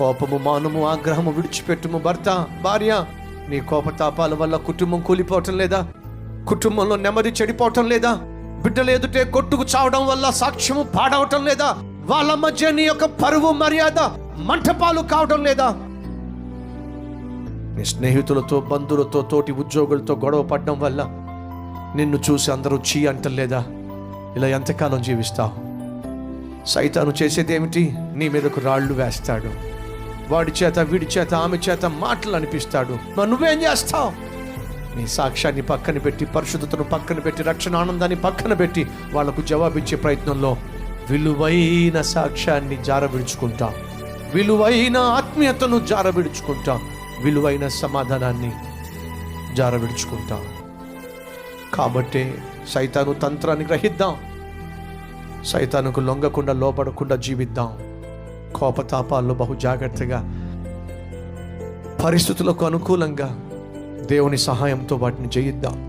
కోపము మానము ఆగ్రహము విడిచిపెట్టుము భర్త భార్య. నీ కోపతాపాల వల్ల కుటుంబం కూలిపోవటం లేదా? కుటుంబంలో నెమ్మది చెడిపోవటం లేదా? బిడ్డలు ఎదుటే కొట్టుకు చావడం వల్ల సాక్ష్యము పాడవటం లేదా? వాళ్ళ మధ్య నీ యొక్క పరువు మర్యాద మంటపాలు కావడం లేదా? నీ స్నేహితులతో బంధువులతో తోటి ఉద్యోగులతో గొడవ పడడం వల్ల నిన్ను చూసి అందరూ చీ అంటలేదా ఇలా ఎంతకాలం జీవిస్తావు? సైతాను చేసేదేమిటి? నీ మీదకు రాళ్ళు వేస్తాడు. వాడి చేత వీడి చేత ఆమె చేత మాటలు అనిపిస్తాడు. మరి నువ్వేం చేస్తావు? నీ సాక్ష్యాన్ని పక్కన పెట్టి పరిశుద్ధతను పక్కన పెట్టి రక్షణ ఆనందాన్ని పక్కన పెట్టి వాళ్ళకు జవాబిచ్చే ప్రయత్నంలో విలువైన సాక్ష్యాన్ని జారవిడుచుకుంటాం. విలువైన ఆత్మీయతను జారవిడుచుకుంటాం. విలువైన సమాధానాన్ని జారవిడుచుకుంటాం. కాబట్టే సైతాను తంత్రాన్ని గ్రహిద్దాం. సైతానుకు లొంగకుండా లోపడకుండా జీవిద్దాం. కోపతాపాల్లో బహు జాగ్రత్తగా పరిస్థితులకు అనుకూలంగా దేవుని సహాయంతో వాటిని జయిద్దాం.